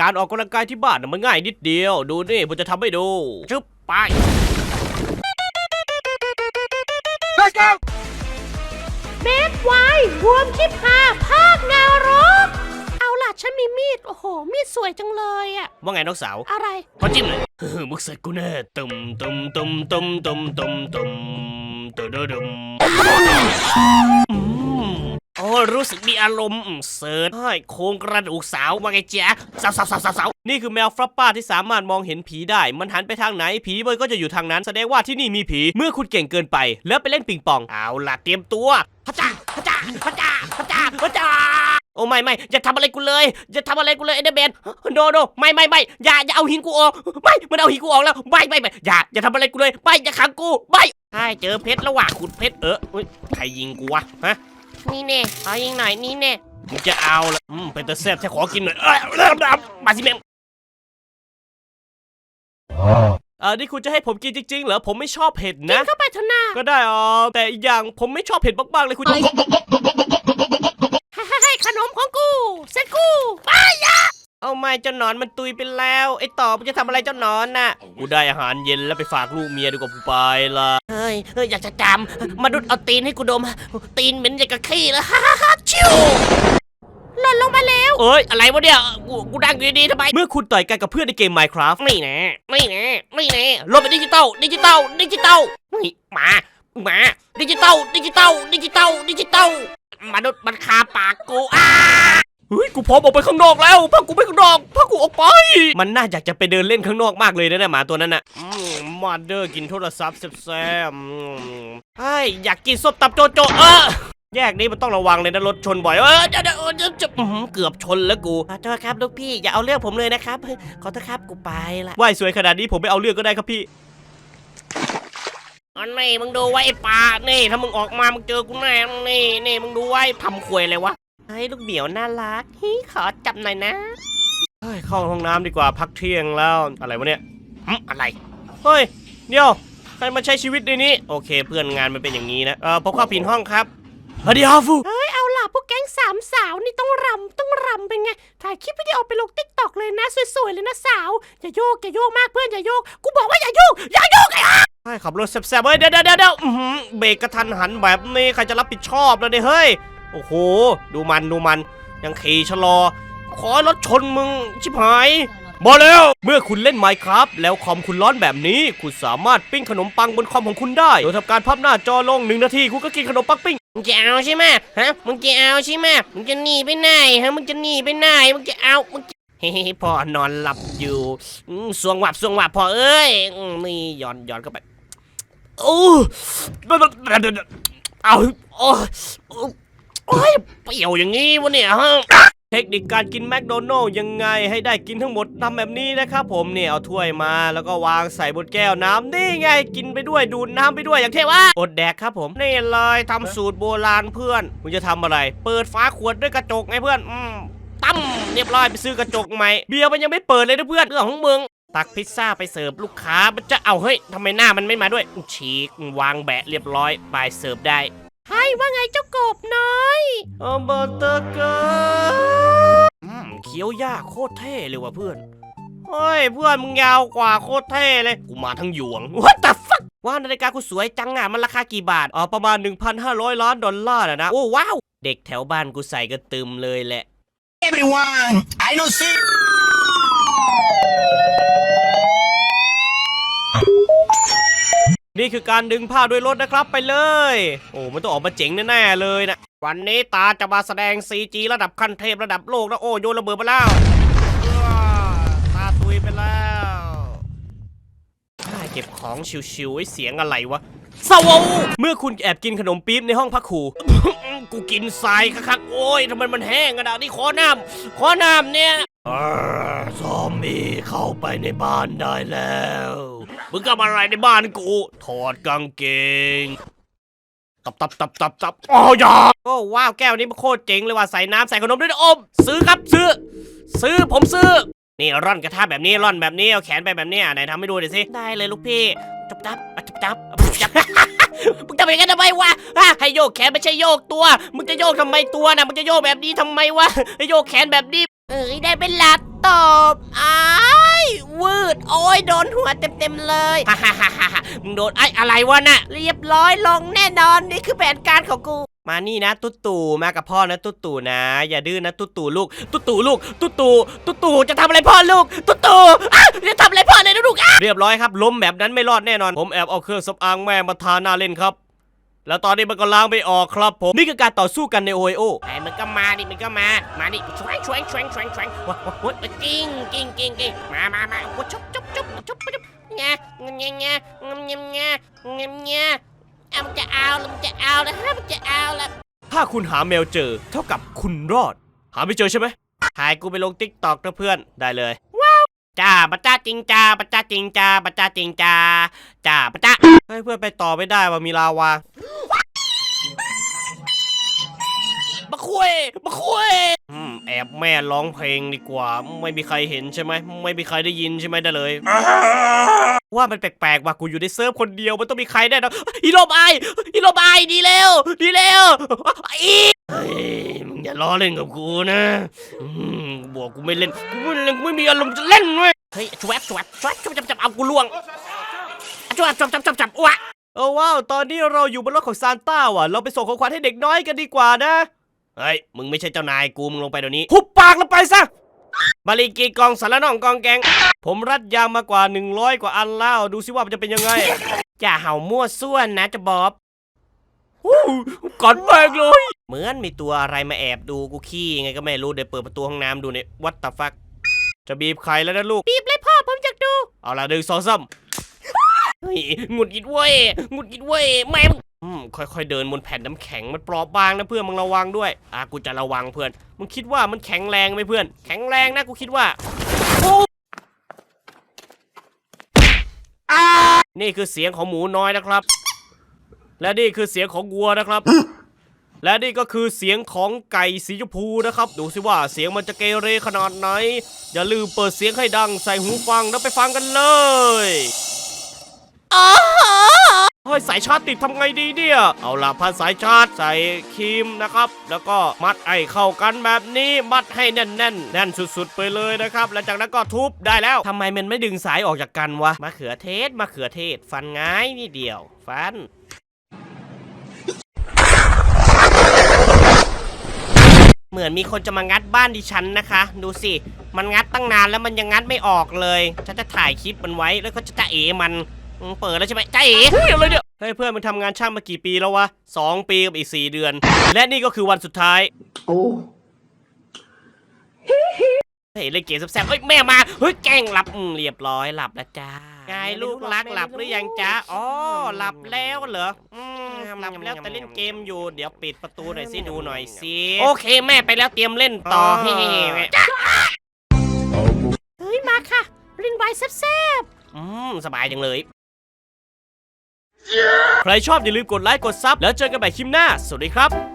การออกกำลังกายที่บ้านน่ะมันง่ายนิดเดียว ดูนี่ผมจะทำให้ดูชึบไปเบสไวรวมที่พาภาคนรก เอาล่ะ ฉันมีมีด โอ้โห มีดสวยจังเลยอะว่าไงน้องสาวอะไรขอจิ้มเลยเฮ้อมึกเสร็จกูแน่ตุ่มตุ่มตุ่มตุ่มตุ่มตุ่มตุ่มตุ่มตุ่มตุ่มอืมโอ้รู้สึกมีอารมณ์เสิร์ชให้โครงกระดูกสาวว่าไงจ๊ะสาวสาวสาวสาวสาวนี่คือแมวฟรัปป้าที่สามารถมองเห็นผีได้ มันหันไปทางไหนผีมันก็จะอยู่ทางนั้นแสดงว่าที่นี่มีผีเมื่อคุณเก่งเกินไป แล้วไปเล่นปิงปองเอาล่ะเตรียมตัวพระจ้าพระจ้าพระจ้าพระจ้าพระจ้าโอ้ไม่ไม่อย่าทำอะไรกูเลยอย่าทำอะไรกูเลยเอเดเบนโนโนไม่ไม่ไม่อย่าอย่าเอาหินกูออกไม่มันเอาหินกูออกแล้วไม่ไม่ไม่อย่าอย่าทำอะไรกูเลยไม่อย่าขังกูไม่ใช่เจอเพชรแล้วว่ะขุดเพชรเออใครยิงกูวะฮะ นี่เน่เอายิงหน่อยนี่เน่มึงจะเอาละอืมเป็นตะแซ่บแค่ขอกินหน่อยเอ้ยเริ่มดับมาสิแม่งเออนี่คุณจะให้ผมกินจริงๆเหรอผมไม่ชอบเผ็ดกินะนเข้าไปเถอะนาก็ได้อ๋อแต่อีกอย่างผมไม่ชอบเผ็ดมากๆเลยคุณ ให้ให้ให้ขนมของกู เสร็จกู เอาไม่เจ้าหนอนมันตุยไปแล้วไอ้ต่อมันจะทำอะไรเจ้าหนอนน่ะกูได้อาหารเย็นแล้วไปฝากลูกเมียดีกว่ากูไปละเฮ้ยเฮ้ยอยากจะจำมนุษย์เอาตีนให้กูดม ตีนเหม็นอย่างกับขี้เลยฮ่าฮ่าฮ่าชิวหล่นลงมาแล้ว เอ้ยอะไรวะเนี่ยกูกูดังอยู่ดีๆทำไม เมื่อคุณต่อยกันกับเพื่อนในเกม Minecraft ไม่แน่ไม่แน่ไม่แน่ลบเป็นดิจิตอลดิจิตอลดิจิตอลนี่มามาดิจิตอลดิจิตอลดิจิตอลดิจิตอลมนุษย์มันคาปากกูอ้า เฮ้ยกูพร้อมออกไปข้างนอกแล้วพากูไปข้างนอกพากูออกไป มันน่าอยากจะไปเดินเล่นข้างนอกมากเลยนะเนี่ยหมาตัวนั้นน่ะอืมมาเดอร์กินโทรศัพท์แซ่บๆอืมเฮ้อยากกินส้มตำโจโจเออแยกนี้มันต้องระวังเลยนะรถชนบ่อยเออเดี๋ยวเดี๋ยวเดี๋ยวจะอื้อหือเกือบชนแล้วกูขอโทษครับลูกพี่อย่าเอาเรื่องผมเลยนะครับขอโทษครับกูไปละว่ายสวยขนาดนี้ผมไม่เอาเรื่องก็ได้ครับพี่อันนี้มึงดูไว้ไอ้ปลานี่ถ้ามึงออกมามึงเจอกูแน่นี่นี่มึงดูไว้ทำควยเลยวะ เฮ้ยลูกเหมียวน่ารักฮิขอจับหน่อยนะเฮ้ยเข้าห้องน้ำดีกว่าพักเที่ยงแล้วอะไรวะเนี่ยหึอะไรเฮ้ยเดี๋ยวใครมาใช้ชีวิตในนี้โอเค เพื่อนงานมันเป็นอย่างนี้นะเออพบเข้าผิดห้องครับสวัสดีครับฟูเฮ้ยเอาล่ะพวกแก๊งสามสาวนี่ต้องรำต้องรำเป็นไงถ่ายคลิปวิดีโอไปลงติ๊กตอกเลยนะสวยๆเลยนะสาวอย่าโยกอย่าโยกมากเพื่อนอย่าโยกกูบอกว่าอย่าโยกอย่าโยกไอ้ห่าใช่ขับรถแซ่บๆเฮ้ยเดี๋ยวเดี๋ยวเดี๋ยวเดี๋ยวอื้อหือเบรกกระทันหันแบบนี้ใครจะรับผิดชอบแล้วเนี่ยเฮ้ย โอ้โห ดูมันดูมัน ยังขี่ชะลอ ขอรถชนมึง ชิบหายมาแล้ว เมื่อคุณเล่น Minecraft แล้วคอมคุณร้อนแบบนี้ คุณสามารถปิ้งขนมปังบนคอมของคุณได้ โดยทำการพับหน้าจอลงหนึ่งนาที คุณก็กินขนมปังปิ้ง มึงจะเอาใช่ไหมฮะ มึงจะเอาใช่ไหมมึงจะหนีไปไหนฮะ มึงจะหนีไปไหน มึงจะเอา มึงจะเฮ้ยพ่อนอนหลับอยู่สวงหวับสวงหวับพ่อเอ้ยนี่ย้อนย้อนเข้าไปโอ้เอาโอ้ โอ้ยเปรี้ยวอย่างนี้วะเนี่ยฮะเทคนิคการกินแมคโดนัลล์ยังไงให้ได้กินทั้งหมดทำแบบนี้นะครับผมเนี่ยเอาถ้วยมาแล้วก็วางใส่บนแก้วน้ำนี่ไงกินไปด้วยดูดน้ำไปด้วยอย่างเท่ว่าอดแดกครับผมนี่เลยทำสูตรโบราณเพื่อนมึงจะทำอะไร เปิดฝาขวดด้วยกระจกไงเพื่อนอืมตั้มเรียบร้อยไปซื้อกระจกใหม่เบียร์มันยังไม่เปิดเลยนะเพื่อนเรื่องของมึงตักพิซซ่าไปเสิร์ฟลูกค้ามันจะเอาเฮ้ยทำไมหน้ามันไม่มาด้วยฉีกวางแบะเรียบร้อยไปเสิร์ฟได้ ให้ว่าไงเจ้ากบน้อยโอเบอร์เตอร์เกอร์อืมเคี้ยวยากโคตรเท่เลยว่ะเพื่อน เฮ้ยเพื่อนมึงยาวกว่าโคตรเท่เลย กูมาทั้งหยวง What the fuck ว่านาฬิกากูสวยจังอะมันราคากี่บาทอ๋อประมาณ 1,500 ล้านดอลลาร์นะนะ โอ้ว้าว เด็กแถวบ้านกูใส่ก็ตึมเลยแหละ Everyone, I know see. นี่คือการดึงผ้าด้วยรถนะครับไปเลย โอ้มันต้องออกมาเจ๋งแน่ๆเลยนะ วันนี้ตาจะมาแสดง CG ระดับขั้นเทพระดับโลกนะโอ้โยนระเบิดไปแล้วว้าตาตุยไปแล้วเก็บของชิวๆไอ้เสียงอะไรวะสวเมื่อคุณแอบกินขนมปี๊บในห้องพักครูกูกินทรายคักๆโอ้ยทำไมมันแห้งขนาดนี้ขอน้ำขอน้ำเนี่ยซอมบี้เข้าไปในบ้านได้แล้ว มึงทำอะไรในบ้านกู ถอดกางเกง ตับตับตับตับตับอ๋อยาโอ้ว้าวแก้วนี้มันโคตรเจ๋งเลยว่ะใส่น้ำใส่ขนมด้วยนะอม ซื้อครับซื้อ ซื้อผมซื้อ นี่ร่อนกระทะแบบนี้ร่อนแบบนี้เอาแขนไปแบบนี้อะไหนทำให้ดูหน่อยสิ ได้เลยลูกพี่จับจับจับจับจับมึงทำอย่างนั้นทำไมวะฮะให้โยกแขนไม่ใช่โยกตัว มึงจะโยกทำไมตัวนะมึงจะโยกแบบนี้ทำไมวะให้โยกแขนแบบนี้ เอ้ยได้เป็นหลักตบอ้ายวืดโอ้ยโดนหัวเต็มๆเลยฮ่าฮ่าฮ่าฮ่ามึงโดนไอ้อะไรวะน่ะ เรียบร้อยลงแน่นอนนี่คือแผนการของกูมานี่นะตุ๊ตู่มากับพ่อนะตุ๊ตู่นะ อย่าดื้อนะตุ๊ตู่ลูกตุ๊ตู่ลูกตุ๊ตู่ตุ๊ตู่จะทำอะไรพ่อลูกตุ๊ตู่อะจะทำอะไรพ่อเลยนะลูกอะเรียบร้อยครับล้มแบบนั้นไม่รอดแน่นอน ผมแอบเอาเครื่องสำอางแม่มาทาหน้าเล่นครับ แล้วตอนนี้มันก็ล้างไม่ออกครับผม นี่คือการต่อสู้กันในโอไอโอไอ้มันก็มาดิมันก็มา มาดิช่วยช่วยช่วยช่วยช่วยว้าวว้าวกิ้งกิ้งกิ้งกิ้งมามามาว้าวชุบชุบชุบชุบชุบเงี้ยเงี้ยเงี้ยเงี้ยเงี้ยเงี้ยเงี้ยเอามันจะเอาแล้วมันจะเอาแล้วฮะมันจะเอาแล้วถ้าคุณหาแมวเจอเท่ากับคุณรอด หาไม่เจอใช่ไหมถ่ายกูไปลงติ๊กตอกนะเพื่อนได้เลย จ้าปะจ้าจริงจ้าปะจ้าจริงจ้าปะจ้าจริงจ้าจ้าปะจ้าเฮ้ยเพื่อนไปต่อไม่ได้ว่ามีลาวามาคุยมาคุยอืมแอบแม่ร้องเพลงดีกว่า ไม่มีใครเห็นใช่ไหมไม่มีใครได้ยินใช่ไหมได้เลย ว่ามันแปลกๆว่ากูอยู่ในเซิร์ฟคนเดียวมันต้องมีใครแน่นอนอีโรบไออีโรบไอดีเร็วดีเร็วอี เฮ้ยมึงอย่าล้อเล่นกับกูนะอืมบอกกูไม่เล่นกูไม่เล่นกูไม่มีอารมณ์จะเล่นเว้ยเฮ้ยชวบชวบชวบชวบจับจับเอากูล่วงชวบจับจับจับจับอ้วเออว้าวตอนนี้เราอยู่บนรถของซานต้าว่ะ เราไปส่งของขวัญให้เด็กน้อยกันดีกว่านะเฮ้ยมึงไม่ใช่เจ้านายกูมึงลงไปเดี๋ยวนี้หุบปากแล้วไปซะบาลีกีกองสารน่องกองแกง ผมรัดยางมากว่า 100 กว่าอันแล้ว ดูสิว่ามันจะเป็นยังไง อย่าเห่ามั่วส่วนนะจะบอบ ฮู้กอดแบกเลย เหมือนมีตัวอะไรมาแอบดูกูขี้ยังไงก็ไม่รู้เดี๋ยวเปิดประตูห้องน้ำดูเนี่ยวัตตาฟัก จะบีบไข่แล้วนะลูก บีบเลยพ่อผมอยากดู เอาละหนึ่งสองสามเฮ้ยหงุดหงิดเว้ยหงุดหงิดเว้ยแม่งอืมค่อยๆเดินบนแผ่นน้ำแข็งมันเปราะบางนะเพื่อนมึงระวังด้วย อะกูจะระวังเพื่อนมึงคิดว่ามันแข็งแรงไหมเพื่อน แข็งแรงนะกูคิดว่านี่คือเสียงของหมูน้อยนะครับ และนี่คือเสียงของวัวนะครับ และนี่ก็คือเสียงของไก่สีชมพูนะครับ ดูสิว่าเสียงมันจะเกเรขนาดไหน อย่าลืมเปิดเสียงให้ดังใส่หูฟังแล้วไปฟังกันเลยเฮ้ยสายชาร์จติดทำไงดีเนี่ย เอาล่ะพันสายชาร์จใส่ครีมนะครับ แล้วก็มัดไอ้เข้ากันแบบนี้มัดให้แน่นๆแน่นสุดๆ ไปเลยนะครับแล้วจากนั้นก็ทุบได้แล้วทำไมมันไม่ดึงสายออกจากกันวะมะเขือเทศมะเขือเทศ ฟันง่ายนี่เดียว ฟัน เหมือนมีคนจะมางัดบ้านดิฉันนะคะ ดูสิ มันงัดตั้งนานแล้วมันยังงัดไม่ออกเลยฉันจะถ่ายคลิปมันไว้แล้วก็จะจะเอ๋มันอืมเปิดแล้วใช่ไหมจ้าเอ๋เฮ้ยอะไรเนี่ยเฮ้ยเพื่อนมึงทำงานช่างมากี่ปีแล้ววะสองปีกับอีกสี่เดือน และนี่ก็คือวันสุดท้ายเฮ้ยเล่นเกมแซ่บๆเฮ้ยแม่มา เฮ้ยแกล้งหลับอืมเรียบร้อยหลับแล้วจ้าไงลูกรักหลับหรือยังจ้าอ๋อหลับแล้วเหรออืม หลับแล้วแต่เล่นเกมอยู่เดี๋ยวปิดประตูหน่อยสิดูหน่อยสิโอเคแม่ไปแล้วเตรียมเล่นต่อเฮ้เฮ้ยมาค่ะเล่นไวแซ่บๆอืมสบายจังเลย ใครชอบอย่าลืมกดไลค์กดซับแล้วเจอกันใหม่คลิปหน้า สวัสดีครับ